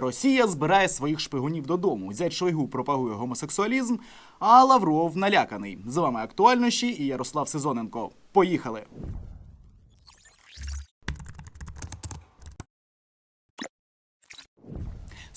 Росія збирає своїх шпигунів додому. Зять Шойгу пропагує гомосексуалізм, а Лавров наляканий. З вами актуальнощі і Ярослав Сезоненко. Поїхали.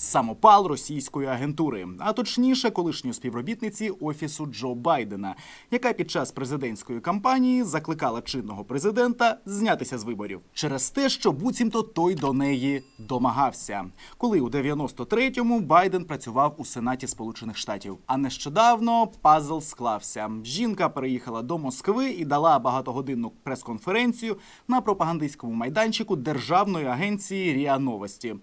Самопал російської агентури, а точніше, колишньої співробітниці офісу Джо Байдена, яка під час президентської кампанії закликала чинного президента знятися з виборів через те, що буцімто той до неї домагався, коли у 93-му Байден працював у Сенаті Сполучених Штатів. А нещодавно пазл склався. Жінка переїхала до Москви і дала багатогодинну прес-конференцію на пропагандистському майданчику державної агенції Ріа Новості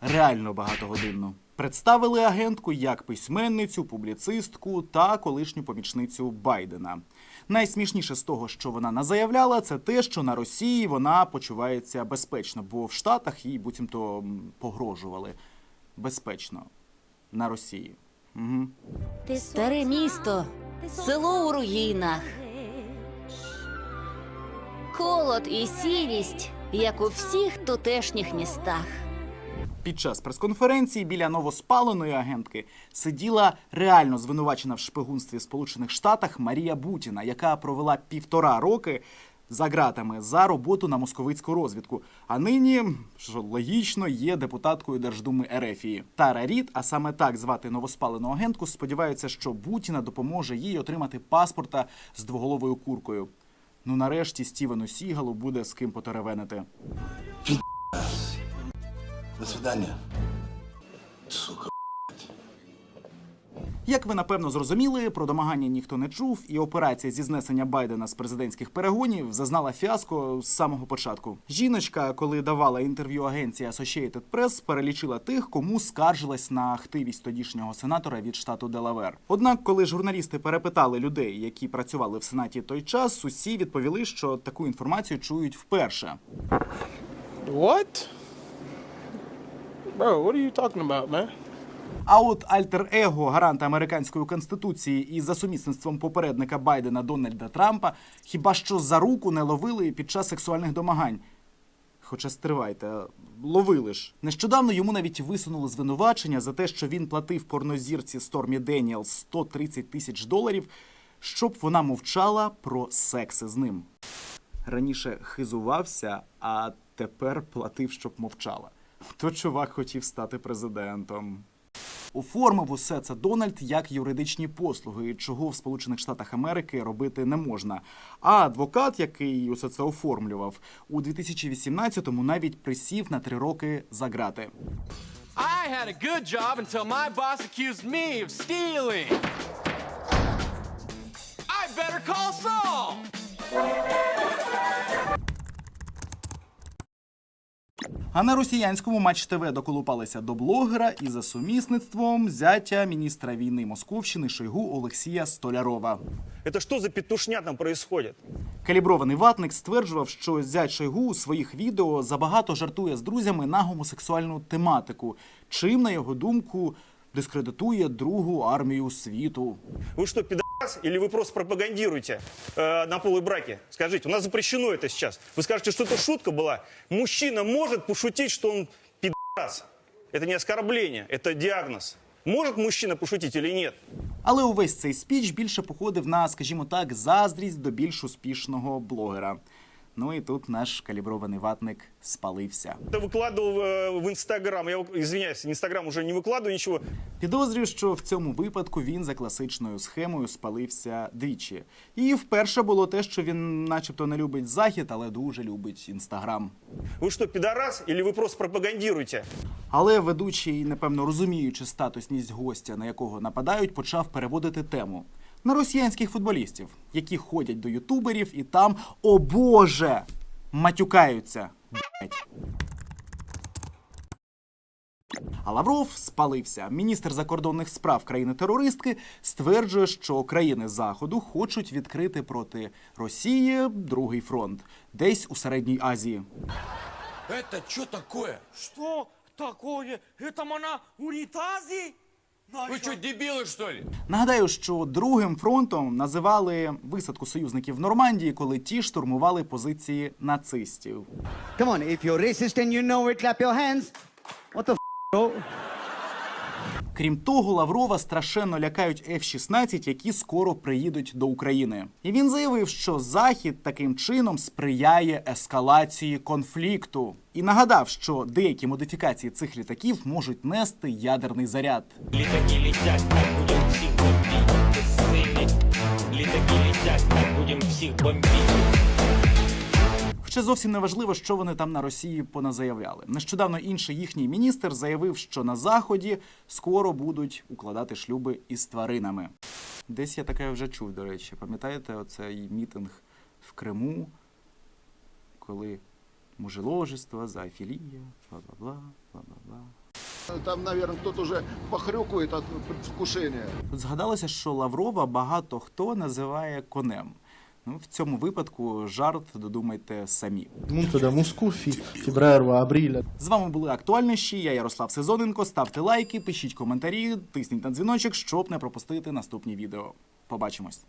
реально багатогодинну. Представили агентку як письменницю, публіцистку та колишню помічницю Байдена. Найсмішніше з того, що вона назаявляла, це те, що на Росії вона почувається безпечно, бо в Штатах їй буцімто погрожували. Безпечно на Росії. Угу. Старе місто, село у руїнах. Холод і сірість, як у всіх тутешніх містах. Під час прес-конференції біля новоспаленої агентки сиділа реально звинувачена в шпигунстві в Сполучених Штатах Марія Бутіна, яка провела півтора роки за ґратами за роботу на московицьку розвідку. А нині, що логічно, є депутаткою Держдуми Ерефії. Тара Рід, а саме так звати новоспалену агентку, сподівається, що Бутіна допоможе їй отримати паспорта з двоголовою куркою. Ну нарешті Стівену Сігалу буде з ким потеревенити. До свидания. Сука. Як ви напевно зрозуміли, про домагання ніхто не чув, і операція зі знесення Байдена з президентських перегонів зазнала фіаско з самого початку. Жіночка, коли давала інтерв'ю агенції Associated Press, перелічила тих, кому скаржилась на хтивість тодішнього сенатора від штату Делавер. Однак, коли журналісти перепитали людей, які працювали в сенаті той час, усі відповіли, що таку інформацію чують вперше. What? Bro, what are you talking about, man? А от альтер-его гаранта американської конституції і за сумісництвом попередника Байдена Дональда Трампа хіба що за руку не ловили під час сексуальних домагань. Хоча стривайте, ловили ж. Нещодавно йому навіть висунули звинувачення за те, що він платив порнозірці Стормі Деніел 130 тисяч доларів, щоб вона мовчала про секси з ним. Раніше хизувався, а тепер платив, щоб мовчала. То чувак хотів стати президентом. Оформив усе це Дональд як юридичні послуги, чого в Сполучених Штатах Америки робити не можна. А адвокат, який усе це оформлював, у 2018-му навіть присів на три роки за грати. I had a good job until my boss accused me of stealing. I better call Saul. А на росіянському матч ТВ доколупалися до блогера і за сумісництвом зятя міністра війни Московщини Шойгу Олексія Столярова. Это что за петушня там происходит? Калібрований ватник стверджував, що зять Шойгу у своїх відео забагато жартує з друзями на гомосексуальну тематику, чим, на його думку, дискредитує другу армію світу. Вы что, пидорас? Или вы просто пропагандируете э, на полые браки? Скажите, у нас запрещено это сейчас. Вы скажете, что это шутка была? Мужчина может пошутить, что он пидорас. Это не оскорбление, это диагноз. Может мужчина пошутить или нет? Але увесь цей спіч більше походив на, скажімо так, заздрість до більш успішного блогера. Ну і тут наш калібрований ватник спалився. Это выкладывал э, в Инстаграм. Я извиняюсь, в Инстаграм уже не выкладываю ничего. Підозрюю, що в цьому випадку він за класичною схемою спалився двічі. І вперше було те, що він, начебто, не любить захід, але дуже любить інстаграм. Вы что, пидорас? Или вы просто пропагандируете? Але ведучий, напевно, розуміючи статусність гостя, на якого нападають, почав переводити тему на росіянських футболістів, які ходять до ютуберів і там, о Боже, матюкаються. А Лавров спалився. Міністр закордонних справ країни-терористки стверджує, що країни Заходу хочуть відкрити проти Росії другий фронт десь у середній Азії. Это что такое? Что такое? Это она унитазе? Вы що, дебіли, що ли? Нагадаю, що другим фронтом називали висадку союзників в Нормандії, коли ті штурмували позиції нацистів. Come on, if you're racist and you know it, clap your hands. What the f Крім того, Лаврова страшенно лякають F-16, які скоро приїдуть до України. І він заявив, що Захід таким чином сприяє ескалації конфлікту. І нагадав, що деякі модифікації цих літаків можуть нести ядерний заряд. Літаки летять, так будем всіх бомбити. Літаки летять, так будем всіх бомбити. Хоча зовсім не важливо, що вони там на Росії поназаявляли. Нещодавно інший їхній міністр заявив, що на заході скоро будуть укладати шлюби із тваринами. Десь я таке вже чув, до речі. Пам'ятаєте, оцей мітинг в Криму, коли мужеложество, зоофілія, бла-бла-бла, бла-бла-бла. Там, кто-то уже похрюкивает от предвкушения. Тут згадалося, що Лаврова багато хто називає конем. Ну, в цьому випадку жарт додумайте самі. З вами були актуальніші. Я Ярослав Сезоненко. Ставте лайки, пишіть коментарі, тисніть на дзвіночок, щоб не пропустити наступні відео. Побачимось.